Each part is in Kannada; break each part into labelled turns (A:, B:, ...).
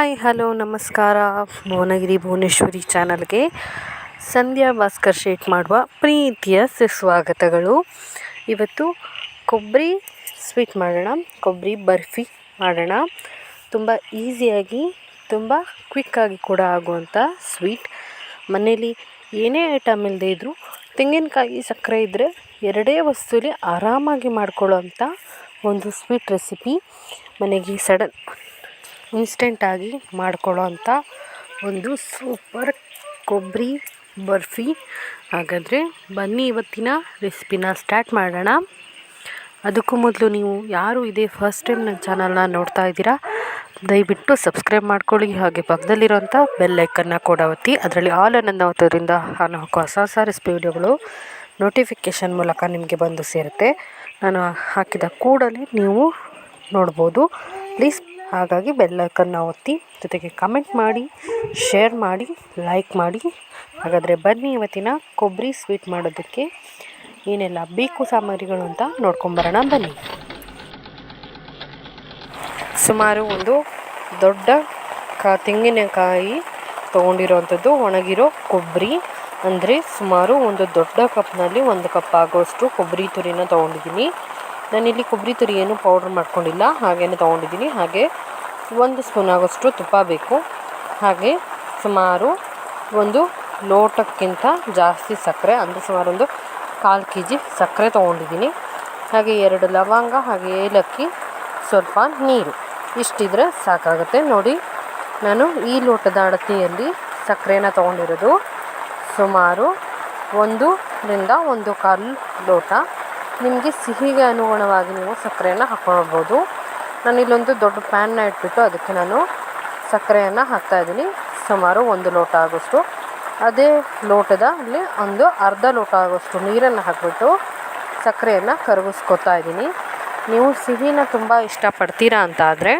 A: ಹಾಯ್, ಹಲೋ, ನಮಸ್ಕಾರ. ಭುವನಗಿರಿ ಭುವನೇಶ್ವರಿ ಚಾನಲ್ಗೆ ಸಂಧ್ಯಾ ಭಾಸ್ಕರ್ ಶೇಟ್ ಮಾಡುವ ಪ್ರೀತಿಯ ಸುಸ್ವಾಗತಗಳು. ಇವತ್ತು ಕೊಬ್ಬರಿ ಸ್ವೀಟ್ ಮಾಡೋಣ. ಕೊಬ್ಬರಿ ಬರ್ಫಿ ಮಾಡೋಣ. ತುಂಬ ಈಸಿಯಾಗಿ, ತುಂಬ ಕ್ವಿಕ್ಕಾಗಿ ಕೂಡ ಆಗುವಂಥ ಸ್ವೀಟ್. ಮನೇಲಿ ಏನೇ ಐಟಮ್ ಇಲ್ಲದೆ ಇದ್ದರೂ ತೆಂಗಿನಕಾಯಿ, ಸಕ್ಕರೆ ಇದ್ದರೆ ಎರಡೇ ವಸ್ತುಲಿ ಆರಾಮಾಗಿ ಮಾಡ್ಕೊಳ್ಳೋವಂಥ ಒಂದು ಸ್ವೀಟ್ ರೆಸಿಪಿ. ಮನೆಗೆ ಸಡನ್ ಇನ್ಸ್ಟೆಂಟಾಗಿ ಮಾಡ್ಕೊಳ್ಳೋ ಅಂಥ ಒಂದು ಸೂಪರ್ ಕೊಬ್ಬರಿ ಬರ್ಫಿ. ಹಾಗಾದರೆ ಬನ್ನಿ ಇವತ್ತಿನ ರೆಸಿಪಿನ ಸ್ಟಾರ್ಟ್ ಮಾಡೋಣ. ಅದಕ್ಕೂ ಮೊದಲು ನೀವು ಯಾರು ಇದೇ ಫಸ್ಟ್ ಟೈಮ್ ನನ್ನ ಚಾನಲ್ನ ನೋಡ್ತಾ ಇದ್ದೀರಾ, ದಯವಿಟ್ಟು ಸಬ್ಸ್ಕ್ರೈಬ್ ಮಾಡ್ಕೊಳ್ಳಿ. ಹಾಗೆ ಪಕ್ಕದಲ್ಲಿರೋಂಥ ಬೆಲ್ಲೈಕನ್ನ ಕೂಡ ಒತ್ತಿ. ಅದರಲ್ಲಿ ಆಲ್ ಅನ್ನೋದು ಒತ್ತೋದ್ರಿಂದ ನಾನು ಹಾಕೋ ಹೊಸ ಹೊಸ ರೆಸಿಪಿ ವಿಡಿಯೋಗಳು ನೋಟಿಫಿಕೇಷನ್ ಮೂಲಕ ನಿಮಗೆ ಬಂದು ಸೇರುತ್ತೆ. ನಾನು ಹಾಕಿದ ಕೂಡಲೇ ನೀವು ನೋಡ್ಬೋದು. ಪ್ಲೀಸ್ ಹಾಗಾಗಿ ಬೆಲ್ಲೈಕನ್ನ ಒತ್ತಿ ಜೊತೆಗೆ ಕಮೆಂಟ್ ಮಾಡಿ ಶೇರ್ ಮಾಡಿ ಲೈಕ್ ಮಾಡಿ. ಹಾಗಾದರೆ ಬನ್ನಿ ಇವತ್ತಿನ ಕೊಬ್ಬರಿ ಸ್ವೀಟ್ ಮಾಡೋದಕ್ಕೆ. ಏನೆಲ್ಲ ಬೇಕು ಸಾಮಗ್ರಿಗಳು ಅಂತ ನೋಡ್ಕೊಂಬರೋಣ ಬನ್ನಿ. ಸುಮಾರು ಒಂದು ದೊಡ್ಡ ಕಾ, ತೆಂಗಿನಕಾಯಿ ತೊಗೊಂಡಿರೋವಂಥದ್ದು ಒಣಗಿರೋ ಕೊಬ್ಬರಿ. ಅಂದರೆ ಸುಮಾರು ಒಂದು ದೊಡ್ಡ ಕಪ್ನಲ್ಲಿ ಒಂದು ಕಪ್ ಆಗೋಷ್ಟು ಕೊಬ್ಬರಿ ತುರಿನ ತೊಗೊಂಡಿದ್ದೀನಿ. ನಾನಿಲ್ಲಿ ಕೊಬ್ಬರಿ ತುರಿ ಏನು ಪೌಡ್ರ್ ಮಾಡ್ಕೊಂಡಿಲ್ಲ ಹಾಗೇ ತೊಗೊಂಡಿದ್ದೀನಿ. ಹಾಗೆ ಒಂದು ಸ್ಪೂನ್ ಆಗೋಷ್ಟು ತುಪ್ಪ ಬೇಕು. ಹಾಗೆ ಸುಮಾರು ಒಂದು ಲೋಟಕ್ಕಿಂತ ಜಾಸ್ತಿ ಸಕ್ಕರೆ, ಅಂದರೆ ಸುಮಾರು ಒಂದು ಕಾಲು ಕೆ ಜಿ ಸಕ್ಕರೆ ತೊಗೊಂಡಿದ್ದೀನಿ. ಹಾಗೆ ಎರಡು ಲವಂಗ, ಹಾಗೆ ಏಲಕ್ಕಿ, ಸ್ವಲ್ಪ ನೀರು. ಇಷ್ಟಿದ್ರೆ ಸಾಕಾಗುತ್ತೆ. ನೋಡಿ, ನಾನು ಈ ಲೋಟದ ಅಳತೆಯಲ್ಲಿ ಸಕ್ಕರೆನ ತೊಗೊಂಡಿರೋದು ಸುಮಾರು ಒಂದರಿಂದ ಒಂದು ಕಾಲು ಲೋಟ. ನಿಮಗೆ ಸಿಹಿಗೆ ಅನುಗುಣವಾಗಿ ನೀವು ಸಕ್ಕರೆಯನ್ನು ಹಾಕ್ಕೊಳ್ಬೋದು ನಾನು ಇಲ್ಲೊಂದು ದೊಡ್ಡ ಪ್ಯಾನ್ನ ಇಟ್ಬಿಟ್ಟು ಅದಕ್ಕೆ ನಾನು ಸಕ್ಕರೆಯನ್ನು ಹಾಕ್ತಾಯಿದ್ದೀನಿ ಸುಮಾರು ಒಂದು ಲೋಟ ಆಗೋಷ್ಟು. ಅದೇ ಲೋಟದ ಅಲ್ಲಿ ಒಂದು ಅರ್ಧ ಲೋಟ ಆಗೋಷ್ಟು ನೀರನ್ನು ಹಾಕಿಬಿಟ್ಟು ಸಕ್ಕರೆಯನ್ನು ಕರಗಿಸ್ಕೊತಾ ಇದ್ದೀನಿ. ನೀವು ಸಿಹಿನ ತುಂಬ ಇಷ್ಟಪಡ್ತೀರಾ ಅಂತ ಆದರೆ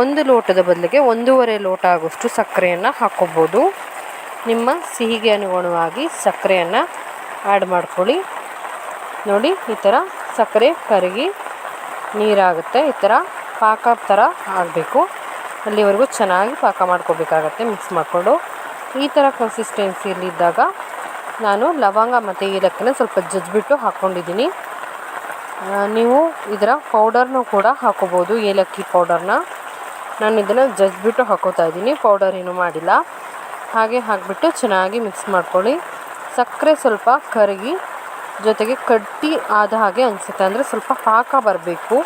A: ಒಂದು ಲೋಟದ ಬದಲಿಗೆ ಒಂದೂವರೆ ಲೋಟ ಆಗೋಷ್ಟು ಸಕ್ಕರೆಯನ್ನು ಹಾಕ್ಕೊಬೋದು ನಿಮ್ಮ ಸಿಹಿಗೆ ಅನುಗುಣವಾಗಿ ಸಕ್ಕರೆಯನ್ನು ಆ್ಯಡ್ ಮಾಡ್ಕೊಳ್ಳಿ. ನೋಡಿ, ಈ ಥರ ಸಕ್ಕರೆ, ಕರಗಿ, ನೀರಾಗುತ್ತೆ. ಈ ಥರ ಪಾಕ ಥರ ಆಗಬೇಕು. ಅಲ್ಲಿವರೆಗೂ ಚೆನ್ನಾಗಿ ಪಾಕ ಮಾಡ್ಕೋಬೇಕಾಗತ್ತೆ ಮಿಕ್ಸ್ ಮಾಡಿಕೊಂಡು. ಈ ಥರ ಕನ್ಸಿಸ್ಟೆನ್ಸಿಯಲ್ಲಿದ್ದಾಗ ನಾನು ಲವಂಗ ಮತ್ತು ಏಲಕ್ಕಿನ ಸ್ವಲ್ಪ ಜಜ್ಜಿಬಿಟ್ಟು ಹಾಕ್ಕೊಂಡಿದ್ದೀನಿ ನೀವು ಇದರ ಪೌಡರ್ನೂ ಕೂಡ ಹಾಕೋಬೋದು, ಏಲಕ್ಕಿ ಪೌಡರ್ನ ನಾನು ಇದನ್ನು ಜಜ್ಜಿಬಿಟ್ಟು ಹಾಕೋತಾ ಇದ್ದೀನಿ ಪೌಡರ್ ಏನೂ ಮಾಡಿಲ್ಲ. ಹಾಗೆ ಹಾಕಿಬಿಟ್ಟು ಚೆನ್ನಾಗಿ ಮಿಕ್ಸ್ ಮಾಡ್ಕೊಳ್ಳಿ. ಸಕ್ಕರೆ ಸ್ವಲ್ಪ ಕರಗಿ ಜೊತೆಗೆ ಕಟ್ಟಿ ಆದ ಹಾಗೆ ಅನಿಸುತ್ತೆ. ಅಂದರೆ ಸ್ವಲ್ಪ ಪಾಕ ಬರಬೇಕು.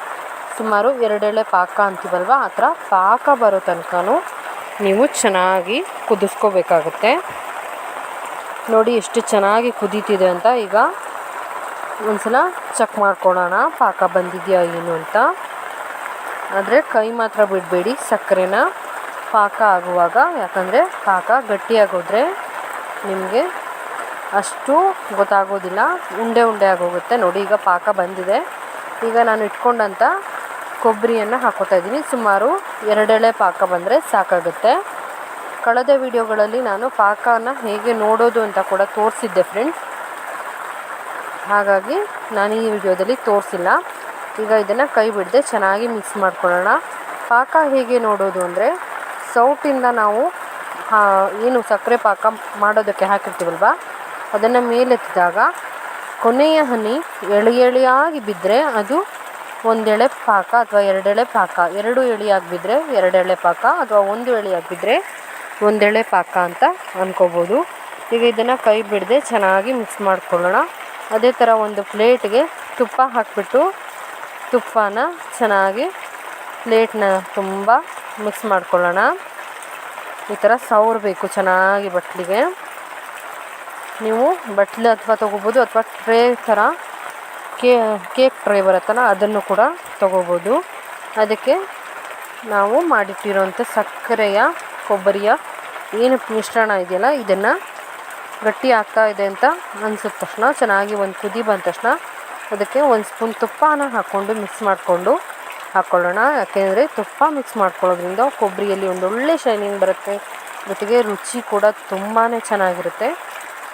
A: ಸುಮಾರು ಎರಡೆಳೆ ಪಾಕ ಅಂತೀವಲ್ವ? ಆ ಥರ ಪಾಕ ಬರೋ ತನಕನೂ ನೀವು ಚೆನ್ನಾಗಿ ಕುದಿಸ್ಕೋಬೇಕಾಗುತ್ತೆ. ನೋಡಿ ಎಷ್ಟು ಚೆನ್ನಾಗಿ ಕುದೀತಿದೆ ಅಂತ. ಈಗ ಒಂದ್ಸಲ ಚೆಕ್ ಮಾಡ್ಕೊಳ್ಳೋಣ. ಪಾಕ ಬಂದಿದೆಯಾ ಏನು ಅಂತ. ಆದರೆ ಕೈ ಮಾತ್ರ ಬಿಡಬೇಡಿ. ಸಕ್ಕರೆನ ಪಾಕ ಆಗುವಾಗ. ಯಾಕಂದರೆ ಪಾಕ ಗಟ್ಟಿಯಾಗೋದ್ರೆ ನಿಮಗೆ ಅಷ್ಟು ಗೊತ್ತಾಗೋದಿಲ್ಲ. ಉಂಡೆ ಉಂಡೆ ಆಗೋಗುತ್ತೆ. ನೋಡಿ, ಈಗ ಪಾಕ ಬಂದಿದೆ. ಈಗ ನಾನು ಇಟ್ಕೊಂಡಂಥ ಕೊಬ್ಬರಿಯನ್ನು ಹಾಕೋತಾ ಇದ್ದೀನಿ. ಸುಮಾರು ಎರಡೆಳೆ ಪಾಕ ಬಂದರೆ ಸಾಕಾಗುತ್ತೆ. ಕಳೆದ ವಿಡಿಯೋಗಳಲ್ಲಿ ನಾನು ಪಾಕನ ಹೇಗೆ ನೋಡೋದು ಅಂತ ಕೂಡ ತೋರಿಸಿದ್ದೆ ಫ್ರೆಂಡ್ಸ್ ಹಾಗಾಗಿ ನಾನು ಈ ವಿಡಿಯೋದಲ್ಲಿ ತೋರಿಸಿಲ್ಲ. ಈಗ ಇದನ್ನು ಕೈ ಬಿಡದೆ ಚೆನ್ನಾಗಿ ಮಿಕ್ಸ್ ಮಾಡ್ಕೊಳ್ಳೋಣ. ಪಾಕ ಹೇಗೆ ನೋಡೋದು ಅಂದರೆ ಸೌಟಿಂದ ನಾವು ಏನು ಸಕ್ಕರೆ ಪಾಕ ಮಾಡೋದಕ್ಕೆ ಹಾಕಿರ್ತೀವಲ್ವ? ಅದನ್ನು ಮೇಲೆತ್ತಿದಾಗ ಕೊನೆಯ ಹನಿ ಎಳೆ ಎಳೆಯಾಗಿ ಬಿದ್ದರೆ ಅದು ಒಂದೆಳೆ ಪಾಕ ಅಥವಾ ಎರಡೆಳೆ ಪಾಕ. ಎರಡು ಎಳೆಯಾಗಿ ಬಿದ್ದರೆ ಎರಡೆಳೆ ಪಾಕ ಅಥವಾ ಒಂದು ಎಳೆಯಾಗಿ ಬಿದ್ದರೆ ಒಂದೆಳೆ ಪಾಕ ಅಂತ ಅಂದ್ಕೋಬೋದು ಈಗ ಇದನ್ನು ಕೈ ಬಿಡದೆ ಚೆನ್ನಾಗಿ ಮಿಕ್ಸ್ ಮಾಡ್ಕೊಳ್ಳೋಣ. ಅದೇ ಥರ ಒಂದು ಪ್ಲೇಟ್ಗೆ ತುಪ್ಪ ಹಾಕಿಬಿಟ್ಟು ತುಪ್ಪನ ಚೆನ್ನಾಗಿ ಪ್ಲೇಟ್ನ ತುಂಬ ಮಿಕ್ಸ್ ಮಾಡ್ಕೊಳ್ಳೋಣ. ಈ ಥರ ಸವರಬೇಕು ಚೆನ್ನಾಗಿ ಬಟ್ಲಿಗೆ. ನೀವು ಬಟ್ಲು ಅಥವಾ ತೊಗೋಬೋದು ಅಥವಾ ಟ್ರೇ ಥರ ಕೇಕ್ ಟ್ರೇ ಬರುತ್ತಲ್ಲ, ಅದನ್ನು ಕೂಡ ತೊಗೋಬೋದು. ಅದಕ್ಕೆ ನಾವು ಮಾಡಿಟ್ಟಿರೋಂಥ ಸಕ್ಕರೆಯ, ಕೊಬ್ಬರಿಯ ಏನು ಮಿಶ್ರಣ ಇದೆಯಲ್ಲ, ಇದನ್ನು ಗಟ್ಟಿ ಆಗ್ತಾ ಇದೆ ಅಂತ ಅನಿಸಿದ ತಕ್ಷಣ, ಚೆನ್ನಾಗಿ ಒಂದು ಕುದಿ ಬಂದ ತಕ್ಷಣ ಅದಕ್ಕೆ ಒಂದು ಸ್ಪೂನ್ ತುಪ್ಪನ ಹಾಕ್ಕೊಂಡು ಮಿಕ್ಸ್ ಮಾಡಿಕೊಂಡು ಹಾಕ್ಕೊಳ್ಳೋಣ ಯಾಕೆಂದರೆ ತುಪ್ಪ ಮಿಕ್ಸ್ ಮಾಡ್ಕೊಳ್ಳೋದ್ರಿಂದ ಕೊಬ್ಬರಿಯಲ್ಲಿ ಒಂದೊಳ್ಳೆ ಶೈನಿಂಗ್ ಬರುತ್ತೆ. ಜೊತೆಗೆ ರುಚಿ ಕೂಡ ತುಂಬಾ ಚೆನ್ನಾಗಿರುತ್ತೆ.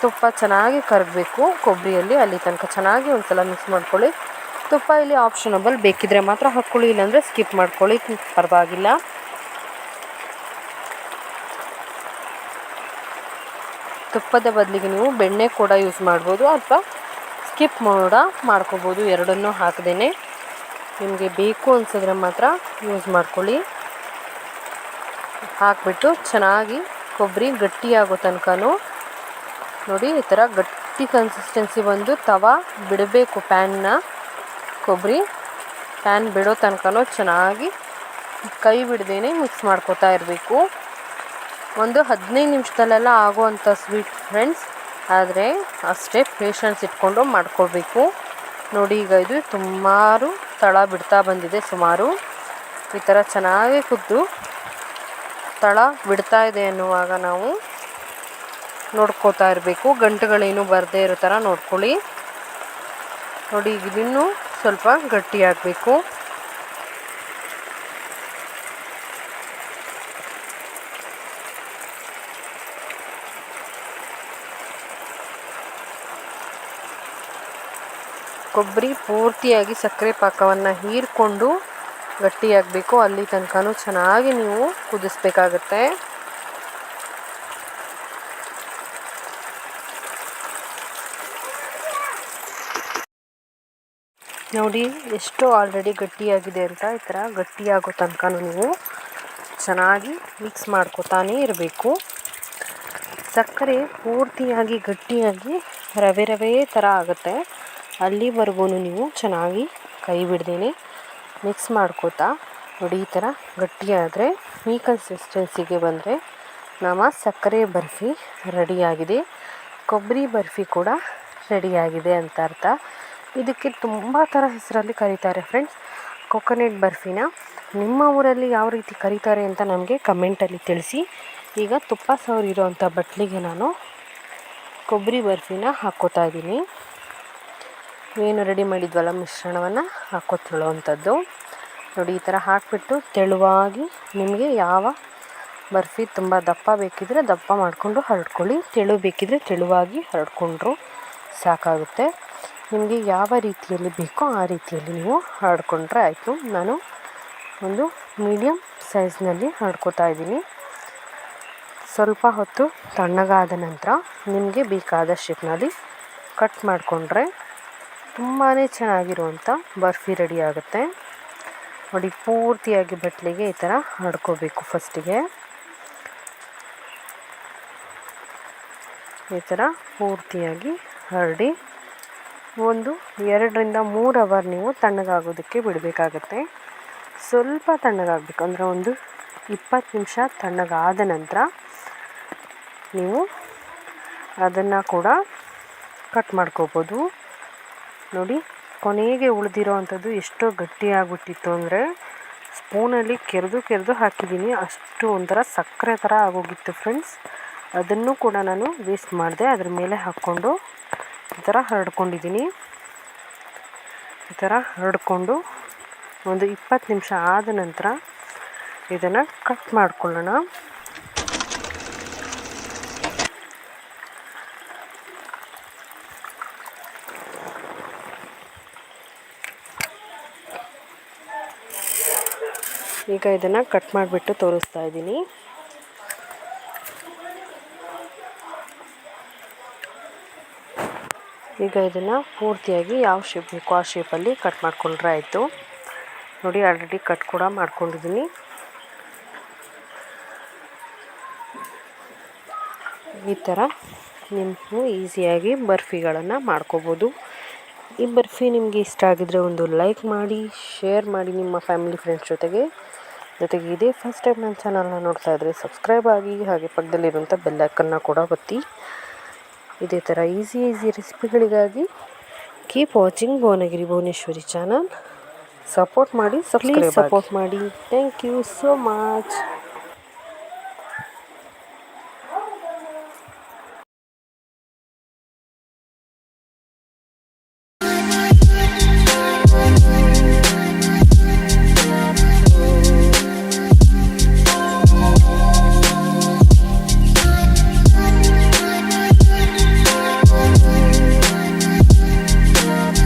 A: ತುಪ್ಪ ಚೆನ್ನಾಗಿ ಕರಗಬೇಕು ಕೊಬ್ಬರಿಯಲ್ಲಿ, ಅಲ್ಲಿ ತನಕ ಚೆನ್ನಾಗಿ ಒಂದು ಸಲ ಮಿಕ್ಸ್ ಮಾಡ್ಕೊಳ್ಳಿ. ತುಪ್ಪ ಇಲ್ಲಿ ಆಪ್ಷನಬಲ್ ಬೇಕಿದ್ರೆ ಮಾತ್ರ ಹಾಕ್ಕೊಳ್ಳಿ, ಇಲ್ಲಾಂದರೆ ಸ್ಕಿಪ್ ಮಾಡ್ಕೊಳ್ಳಿ, ಪರವಾಗಿಲ್ಲ. ತುಪ್ಪದ ಬದಲಿಗೆ ನೀವು ಬೆಣ್ಣೆ ಕೂಡ ಯೂಸ್ ಮಾಡ್ಬೋದು, ಅಥವಾ ಸ್ಕಿಪ್ ಕೂಡ ಮಾಡ್ಕೋಬೋದು. ಎರಡನ್ನೂ ಹಾಕದೇನೆ ನಿಮಗೆ ಬೇಕು ಅನ್ಸಿದ್ರೆ ಮಾತ್ರ ಯೂಸ್ ಮಾಡ್ಕೊಳ್ಳಿ. ಹಾಕಿಬಿಟ್ಟು ಚೆನ್ನಾಗಿ ಕೊಬ್ಬರಿ ಗಟ್ಟಿಯಾಗೋ ತನಕ ನೋಡಿ, ಈ ಥರ ಗಟ್ಟಿ ಕನ್ಸಿಸ್ಟೆನ್ಸಿ ಬಂದು ತವ ಬಿಡಬೇಕು ಪ್ಯಾನ್ನ ಕೊಬ್ಬರಿ ಪ್ಯಾನ್ ಬಿಡೋ ತನಕನೂ ಚೆನ್ನಾಗಿ ಕೈ ಬಿಡದೇನೆ ಮಿಕ್ಸ್ ಮಾಡ್ಕೋತಾ ಇರಬೇಕು. ಒಂದು ಹದಿನೈದು ನಿಮಿಷದಲ್ಲೆಲ್ಲ ಆಗುವಂಥ ಸ್ವೀಟ್ ಫ್ರೆಂಡ್ಸ್ ಆದರೆ ಅಷ್ಟೇ ಪೇಷನ್ಸ್ ಇಟ್ಕೊಂಡು ಮಾಡ್ಕೋಬೇಕು ನೋಡಿ, ಈಗ ಇದು ಸುಮಾರು ತಳ ಬಿಡ್ತಾ ಬಂದಿದೆ, ಸುಮಾರು. ಈ ಥರ ಚೆನ್ನಾಗಿ ಕುದ್ದು ತಳ ಬಿಡ್ತಾ ಇದೆ ಅನ್ನುವಾಗ ನಾವು ನೋಡ್ಕೋತಾ ಇರಬೇಕು. ಗಂಟುಗಳೇನು ಬರದೇ ಇರೋ ಥರ ನೋಡ್ಕೊಳ್ಳಿ. ನೋಡಿ, ಇದನ್ನು ಸ್ವಲ್ಪ ಗಟ್ಟಿಯಾಗಬೇಕು ಕೊಬ್ಬರಿ ಪೂರ್ತಿಯಾಗಿ ಸಕ್ಕರೆ ಪಾಕವನ್ನು ಹೀರಿಕೊಂಡು ಗಟ್ಟಿಯಾಗಬೇಕು. ಅಲ್ಲಿ ತನಕನೂ ಚೆನ್ನಾಗಿ ನೀವು ಕುದಿಸ್ಬೇಕಾಗತ್ತೆ. ನೋಡಿ, ಎಷ್ಟು ಆಲ್ರೆಡಿ ಗಟ್ಟಿಯಾಗಿದೆ ಅಂತ ಈ ಥರ ಗಟ್ಟಿಯಾಗೋ ತನಕ ನೀವು ಚೆನ್ನಾಗಿ ಮಿಕ್ಸ್ ಮಾಡ್ಕೊತಾನೇ ಇರಬೇಕು. ಸಕ್ಕರೆ ಪೂರ್ತಿಯಾಗಿ, ಗಟ್ಟಿಯಾಗಿ ರವೆ ರವೆ ಥರ ಆಗುತ್ತೆ. ಅಲ್ಲಿವರೆಗೂ ನೀವು ಚೆನ್ನಾಗಿ ಕೈ ಬಿಡ್ದೇನೆ ಮಿಕ್ಸ್ ಮಾಡ್ಕೋತಾ ನೋಡಿ ಈ ಥರ ಗಟ್ಟಿಯಾದರೆ ಈ ಕನ್ಸಿಸ್ಟೆನ್ಸಿಗೆ ಬಂದರೆ ನಮ್ಮ ಸಕ್ಕರೆ ಬರ್ಫಿ ರೆಡಿಯಾಗಿದೆ. ಕೊಬ್ಬರಿ ಬರ್ಫಿ ಕೂಡ ರೆಡಿಯಾಗಿದೆ ಅಂತ ಅರ್ಥ. ಇದಕ್ಕೆ ತುಂಬ ಥರ ಹೆಸರಲ್ಲಿ ಕರೀತಾರೆ ಫ್ರೆಂಡ್ಸ್ ಕೊಕೊನೆಟ್ ಬರ್ಫಿನ ನಿಮ್ಮ ಊರಲ್ಲಿ ಯಾವ ರೀತಿ ಕರೀತಾರೆ ಅಂತ ನಮಗೆ ಕಮೆಂಟಲ್ಲಿ ತಿಳಿಸಿ. ಈಗ ತುಪ್ಪ ಸವರಿರೋವಂಥ ಬಟ್ಲಿಗೆ ನಾನು ಕೊಬ್ಬರಿ ಬರ್ಫಿನ ಹಾಕ್ಕೋತಾ ಇದ್ದೀನಿ. ಏನು ರೆಡಿ ಮಾಡಿದ್ವಲ್ಲ ಮಿಶ್ರಣವನ್ನು ಹಾಕ್ಕೊತಿಳುವಂಥದ್ದು ನೋಡಿ, ಈ ಥರ ಹಾಕಿಬಿಟ್ಟು ತೆಳುವಾಗಿ ನಿಮಗೆ ಯಾವ ಬರ್ಫಿ ತುಂಬ ದಪ್ಪ ಬೇಕಿದ್ದರೆ ದಪ್ಪ ಮಾಡಿಕೊಂಡು ಹರಡ್ಕೊಳ್ಳಿ. ತೆಳು ಬೇಕಿದ್ದರೆ ತೆಳುವಾಗಿ ಹರಡ್ಕೊಂಡ್ರು ಸಾಕಾಗುತ್ತೆ. ನಿಮಗೆ ಯಾವ ರೀತಿಯಲ್ಲಿ ಬೇಕೋ ಆ ರೀತಿಯಲ್ಲಿ ನೀವು ಹಾಡ್ಕೊಂಡ್ರೆ ಆಯಿತು. ನಾನು ಒಂದು ಮೀಡಿಯಮ್ ಸೈಜ್ನಲ್ಲಿ ಹಾಡ್ಕೋತಾ ಇದ್ದೀನಿ. ಸ್ವಲ್ಪ ಹೊತ್ತು ತಣ್ಣಗಾದ ನಂತರ ನಿಮಗೆ ಬೇಕಾದ ಶೇಪ್ನಲ್ಲಿ ಕಟ್ ಮಾಡಿಕೊಂಡ್ರೆ ತುಂಬಾ ಚೆನ್ನಾಗಿರುವಂಥ ಬರ್ಫಿ ರೆಡಿ ಆಗುತ್ತೆ. ನೋಡಿ, ಪೂರ್ತಿಯಾಗಿ ಬಟ್ಲಿಗೆ ಈ ಥರ ಹಾಡ್ಕೋಬೇಕು ಫಸ್ಟಿಗೆ ಈ ಥರ ಪೂರ್ತಿಯಾಗಿ ಹರಡಿ ಒಂದು, ಎರಡರಿಂದ ಮೂರು ಅವರ್ ನೀವು ತಣ್ಣಗಾಗೋದಕ್ಕೆ ಬಿಡಬೇಕಾಗತ್ತೆ. ಸ್ವಲ್ಪ ತಣ್ಣಗಾಗಬೇಕು, ಅಂದರೆ ಒಂದು ಇಪ್ಪತ್ತು ನಿಮಿಷ ತಣ್ಣಗಾದ ನಂತರ ನೀವು ಅದನ್ನು ಕೂಡ ಕಟ್ ಮಾಡ್ಕೋಬೋದು. ನೋಡಿ, ಕೊನೆಗೆ ಉಳಿದಿರೋ ಅಂಥದ್ದು ಎಷ್ಟೋ ಗಟ್ಟಿಯಾಗ್ಬಿಟ್ಟಿತ್ತು ಅಂದರೆ ಸ್ಪೂನಲ್ಲಿ ಕೆರೆದು ಕೆರೆದು ಹಾಕಿದ್ದೀನಿ. ಅಷ್ಟು ಒಂಥರ ಸಕ್ಕರೆ ಥರ ಆಗೋಗಿತ್ತು ಫ್ರೆಂಡ್ಸ್. ಅದನ್ನು ಕೂಡ ನಾನು ವೇಸ್ಟ್ ಮಾಡಿದೆ, ಅದ್ರ ಮೇಲೆ ಹಾಕ್ಕೊಂಡು ಈ ಥರ ಹರಡ್ಕೊಂಡಿದ್ದೀನಿ. ಈ ಥರ ಹರಡ್ಕೊಂಡು ಒಂದು ಇಪ್ಪತ್ತು ನಿಮಿಷ ಆದ ನಂತರ ಇದನ್ನು ಕಟ್ ಮಾಡ್ಕೊಳ್ಳೋಣ. ಈಗ ಇದನ್ನು ಕಟ್ ಮಾಡಿಬಿಟ್ಟು ತೋರಿಸ್ತಾ ಇದ್ದೀನಿ. ಈಗ ಇದನ್ನು ಪೂರ್ತಿಯಾಗಿ ಯಾವ ಶೇಪ್ ಬೇಕು ಆ ಶೇಪಲ್ಲಿ ಕಟ್ ಮಾಡಿಕೊಂಡ್ರೆ ಆಯಿತು. ನೋಡಿ ಆಲ್ರೆಡಿ ಕಟ್ ಕೂಡ ಮಾಡ್ಕೊಂಡಿದ್ದೀನಿ ಈ ಥರ ನೀವು ಈಸಿಯಾಗಿ ಬರ್ಫಿಗಳನ್ನು ಮಾಡ್ಕೋಬೋದು. ಈ ಬರ್ಫಿ ನಿಮಗೆ ಇಷ್ಟ ಆಗಿದರೆ ಒಂದು ಲೈಕ್ ಮಾಡಿ ಶೇರ್ ಮಾಡಿ ನಿಮ್ಮ ಫ್ಯಾಮಿಲಿ ಫ್ರೆಂಡ್ಸ್ ಜೊತೆಗೆ. ಜೊತೆಗೆ ಇದೇ ಫಸ್ಟ್ ಟೈಮ್ ನನ್ನ ಚಾನಲ್ನ ನೋಡ್ತಾ ಇದ್ರೆ ಸಬ್ಸ್ಕ್ರೈಬ್ ಆಗಿ ಹಾಗೆ ಪಕ್ಕದಲ್ಲಿರುವಂಥ ಬೆಲ್ಲೈಕನ್ನ ಕೂಡ ಒತ್ತಿ. ಇದೇ ಥರ easy easy ರೆಸಿಪಿಗಳಿಗಾಗಿ keep watching Bhuvanagiri Bhuvaneshwari channel support ಮಾಡಿ ಪ್ಲೀಸ್ ಸಪೋರ್ಟ್ ಮಾಡಿ. Thank you so much